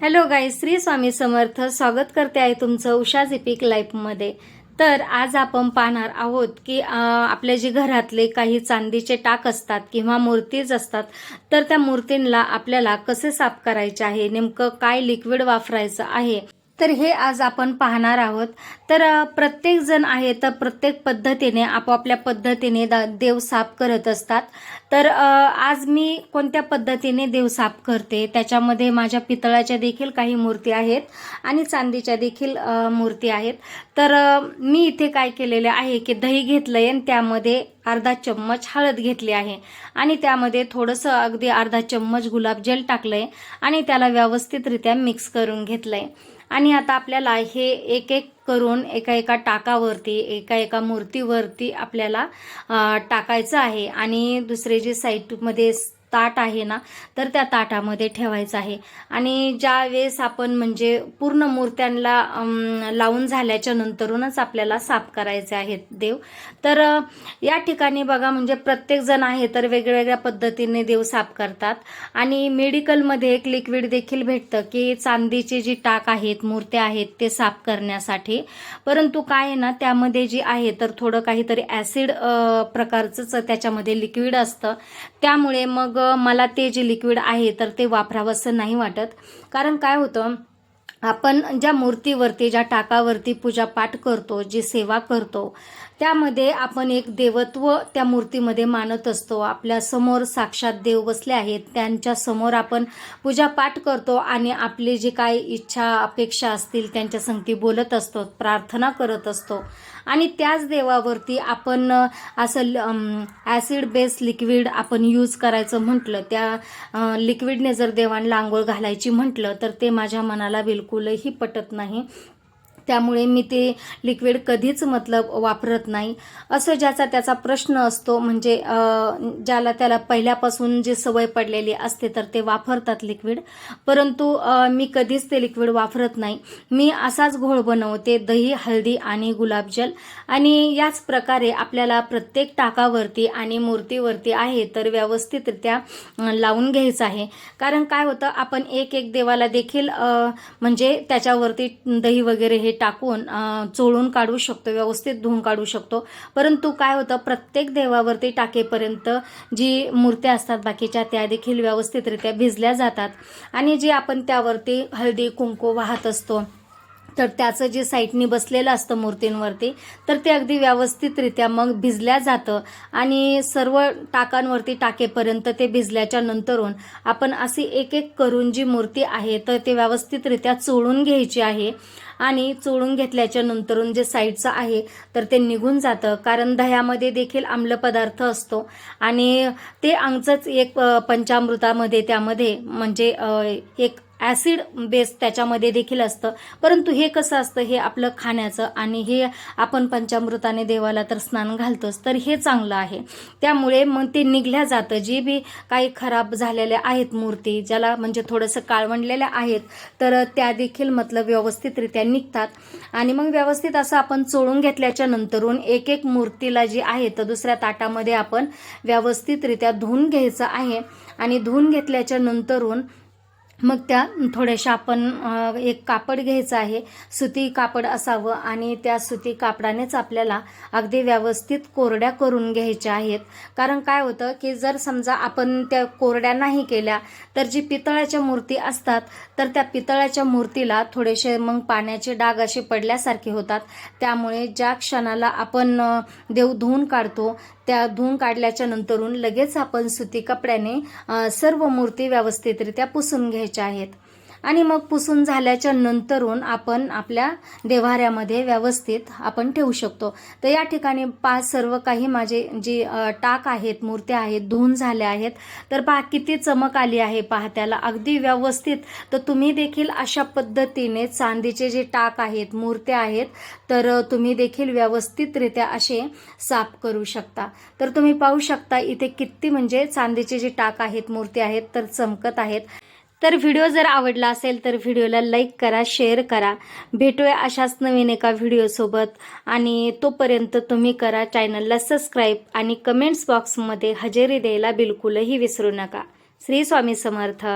Hello गाई श्री स्वामी समर्थ स्वागत करते आहे तुमचं उषा झिपिक लाईफमध्ये तर आज आपण पाहणार आहोत की आपल्या आपले जे घरातले काही चांदीचे टाक असतात किंवा मूर्तीज असतात तर त्या मूर्तींना आपल्याला कसे साफ करायचे आहे नेमकं काय लिक्विड वापरायचं आहे तर हे आज आपण पाहणार आहोत. तर प्रत्येकजण आहे तर प्रत्येक पद्धतीने आपापल्या पद्धतीने दा- देव साफ करत असतात. तर आज मी कोणत्या पद्धतीने देव साफ करते? त्याच्यामध्ये माझ्या पितळाच्या देखील काही मूर्ती आहेत आणि चांदीच्या देखील मूर्ती आहेत. तर मी इथे काय केलेले आहे की दही घेतलं आहे आणि त्यामध्ये अर्धा चम्मच हळद घेतली आहे. आणि त्यामध्ये थोडंसं अगदी अर्धा चम्मच गुलाबजल आहे आणि त्याला व्यवस्थितरित्या मिक्स करून घेतलं आहे आणि आता आपल्याला हे एक एक करून एका एका टाकावरती एका एका मूर्तीवरती आपल्याला टाकायचं आहे. आणि दुसरे जे साईटमध्ये ताट आहे ना तर त्या ताटामध्ये ठेवायचं आहे. आणि ज्या वेळेस आपण म्हणजे पूर्ण मूर्त्यांना लावून झाल्याच्या नंतरूनच आपल्याला साफ करायचे आहेत देव. तर या ठिकाणी बघा म्हणजे प्रत्येक जण आहे तर वेगवेगळ्या पद्धतीने देव साफ करतात. आणि मेडिकलमध्ये एक लिक्विड देखील भेटतं की चांदीची जी टाक आहेत मूर्त्या आहेत ते साफ करण्यासाठी. परंतु काय आहे ना त्यामध्ये जी आहे तर थोडं काहीतरी ॲसिड प्रकारचंच त्याच्यामध्ये लिक्विड असतं. त्यामुळे मग मला ते जे लिक्विड आहे तर ते वापरावंसं नाही वाटत. कारण काय होतं आपण ज्या मूर्तीवरती ज्या टाकावरती पूजापाठ करतो जी सेवा करतो त्यामध्ये आपण एक देवत्व त्या मूर्तीमध्ये मानत असतो. आपल्यासमोर साक्षात देव बसले आहेत त्यांच्यासमोर आपण पूजापाठ करतो आणि आपली जी काय इच्छा अपेक्षा असतील त्यांच्या संगती बोलत असतो प्रार्थना करत असतो. आणि त्याच देवावरती आपण असं ॲसिड बेस लिक्विड आपण यूज करायचं म्हटलं त्या लिक्विडने जर देवांना आंघोळ घालायची म्हटलं तर ते माझ्या मनाला बिलकुलही पटत नाही. त्यामुळे मी ते लिक्विड कधीच मतलब वापरत नाही. असं ज्याचा त्याचा प्रश्न असतो म्हणजे ज्याला त्याला पहिल्यापासून जी सवय पडलेली असते तर ते वापरतात लिक्विड परंतु मी कधीच ते लिक्विड वापरत नाही. मी असाच घोळ बनवते दही हळदी आणि गुलाबजल आणि याच प्रकारे आपल्याला प्रत्येक टाकावरती आणि मूर्तीवरती आहे तर व्यवस्थितरित्या लावून घ्यायचं आहे. कारण काय होतं आपण एक एक देवाला देखील म्हणजे त्याच्यावरती दही वगैरे हे टाकून चोळून काढू शकतो व्यवस्थित धुवून काढू शकतो. परंतु काय होतं प्रत्येक देवावरती टाकेपर्यंत जी मूर्त्या असतात बाकीच्या त्या देखील व्यवस्थितरित्या भिजल्या जातात. आणि जे आपण त्यावरती हळदी कुंकू वाहत असतो तर त्याचं जे साईटनी बसलेलं असतं मूर्तींवरती तर ते अगदी व्यवस्थितरित्या मग भिजल्या जातं. आणि सर्व टाकांवरती टाकेपर्यंत ते भिजल्याच्या नंतरून आपण अशी एक एक करून जी मूर्ती आहे तर ते व्यवस्थितरित्या चोळून घ्यायची आहे. आणि चोळून घेतल्याच्या नंतरून जे साईडचं आहे तर ते निघून जातं. कारण दह्यामध्ये देखील आम्ल पदार्थ असतो. आणि ते आमचंच एक पंचामृतामध्ये त्यामध्ये म्हणजे एक ॲसिड बेस त्याच्यामध्ये देखील असतं. परंतु हे कसं असतं? हे आपलं खाण्याचं आणि हे आपण पंचामृताने देवाला तर स्नान घालतोच तर हे चांगलं आहे. त्यामुळे मग ते निघल्या जातं. जे बी काही खराब झालेल्या आहेत मूर्ती ज्याला म्हणजे थोडंसं काळवंडलेल्या आहेत तर त्या देखील मतलब व्यवस्थितरित्या निघतात. आणि मग व्यवस्थित असं आपण चोळून घेतल्याच्या नंतरून एक एक मूर्तीला जी आहे तर दुसऱ्या ताटामध्ये आपण व्यवस्थितरित्या धुवून घ्यायचं आहे. आणि धुवून घेतल्याच्या नंतरून मग त्या थोड्याशा आपण एक कापड घ्यायचं आहे. सुती कापड असावं आणि त्या सुती कापडानेच आपल्याला अगदी व्यवस्थित कोरड्या करून घ्यायच्या आहेत. कारण काय होतं की जर समजा आपण त्या कोरड्या नाही केल्या तर जी पितळाच्या मूर्ती असतात तर त्या पितळाच्या मूर्तीला थोडेसे मग पाण्याचे डाग असे पडल्यासारखे होतात. त्यामुळे ज्या क्षणाला आपण देव धुवून काढतो त्या धुवून काढल्याच्या नंतरून लगेच आपण सुती कपड्याने सर्व मूर्ती व्यवस्थितरित्या पुसून घ्यायच्या आहेत. आणि मग पुसून झाल्याच्या नंतरून आपण आपल्या देव्हाऱ्यामध्ये व्यवस्थित आपण ठेवू शकतो. तर या ठिकाणी पाच सर्व काही माझे जी टाक आहेत मूर्त्या आहेत धुवून झाल्या आहेत. तर पहा किती चमक आली आहे पहा त्याला. अगदी व्यवस्थित. तर तुम्ही देखील अशा पद्धतीने चांदीचे जे टाक आहेत मूर्त्या आहेत तर तुम्ही देखील व्यवस्थितरित्या असे साफ करू शकता. तर तुम्ही पाहू शकता इथे किती म्हणजे चांदीचे जे टाक आहेत मूर्ती आहेत तर चमकत आहेत. तर व्हिडिओ जर आवडला असेल तर व्हिडिओला लाईक करा शेअर करा. भेटूया अशाच नवीन एका व्हिडिओसोबत आणि तोपर्यंत तुम्ही करा चॅनलला सबस्क्राईब आणि कमेंट्स बॉक्समध्ये हजेरी द्यायला बिलकुलही विसरू नका. श्री स्वामी समर्थ.